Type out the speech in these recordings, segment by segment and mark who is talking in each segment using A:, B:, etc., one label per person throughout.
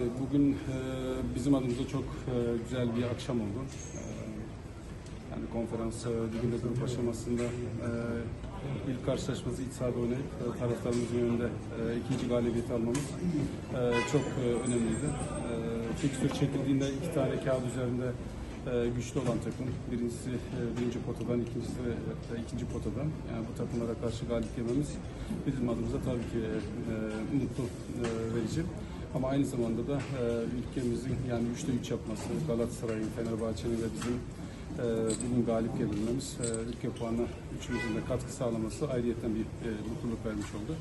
A: Tabii bugün e, bizim adımıza çok e, güzel bir akşam oldu. E, yani konferans e, grup aşamasında e, ilk karşılaşması iç sahada oynayıp e, taraftarımızın önünde e, ikinci galibiyeti almamız e, çok e, önemliydi. E, fikstür çekildiğinde iki tane kağıt üzerinde e, güçlü olan takım. Birincisi e, birinci potadan, ikincisi de e, ikinci potadan. Yani bu takımlara karşı galip yememiz bizim adımıza tabii ki e, mutlu e, verici. Ama aynı zamanda da e, ülkemizin yani 3'te 3 yapması, Galatasaray'ın, Fenerbahçe'nin ve bizim e, bugün galip gelebilmemiz, e, ülke puanına üçümüzün de katkı sağlaması ayrıyeten bir e, mutluluk vermiş oldu.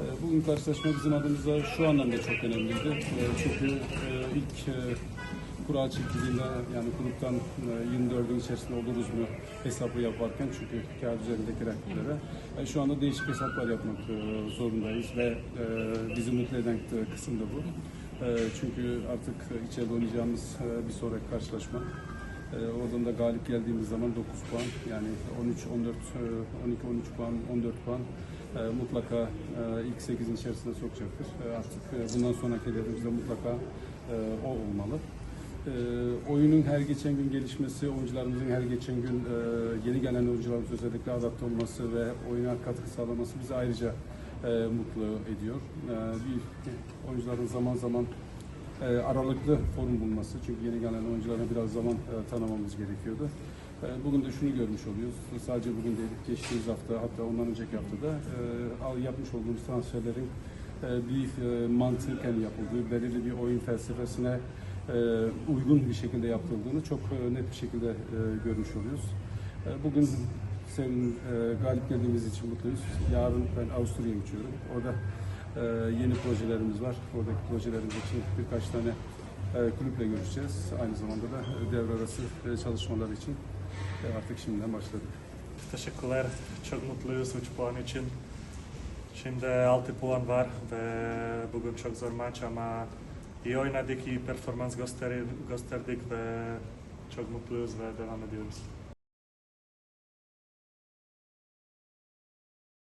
A: E, bugün karşılaşma bizim adımıza şu anlamda çok önemliydi. E, çünkü e, ilk e, kura çekildiğinde yani e, 24'ün içerisinde oluruz mu hesabı yaparken çünkü kağıt üzerindeki rakiplere e, şu anda değişik hesaplar yapmak e, zorundayız ve e, bizi mutlu eden e, kısım da bu. E, çünkü artık içeride oynayacağımız e, bir sonraki karşılaşma e, oradan da galip geldiğimiz zaman 9 puan yani 13 14 e, 12 13 puan 14 puan e, mutlaka e, ilk 8'in içerisinde sokacaktır. E, artık e, bundan sonraki hedefimiz de mutlaka e, o olmalı. E, oyunun her geçen gün gelişmesi, oyuncularımızın her geçen gün e, yeni gelen oyuncularımız özellikle adapte olması ve oyuna katkı sağlaması bizi ayrıca e, mutlu ediyor. E, bir oyuncuların zaman zaman e, aralıklı form bulması çünkü yeni gelen oyunculara biraz zaman e, tanımamız gerekiyordu. E, bugün de şunu görmüş oluyoruz. Sadece bugün değil, geçtiğimiz hafta hatta ondan önceki haftada e, yapmış olduğumuz transferlerin e, bir e, mantıken yapıldığı, belirli bir oyun felsefesine uygun bir şekilde yapıldığını çok e, net bir şekilde e, görmüş oluyoruz. E, bugün senin e, galip geldiğimiz için mutluyuz. Yarın ben Avusturya'ya uçuyorum. Orada e, yeni projelerimiz var. Oradaki projelerimiz için birkaç tane e, kulüple görüşeceğiz. Aynı zamanda da e, devre arası e, çalışmalar için e, artık şimdiden başladık.
B: Teşekkürler. Çok mutluyuz 3 puan için. Şimdi 6 puan var ve bugün çok zor maç ama iyi oynadık, iyi performans gösterdik, ve çok mutluyuz ve devam ediyoruz.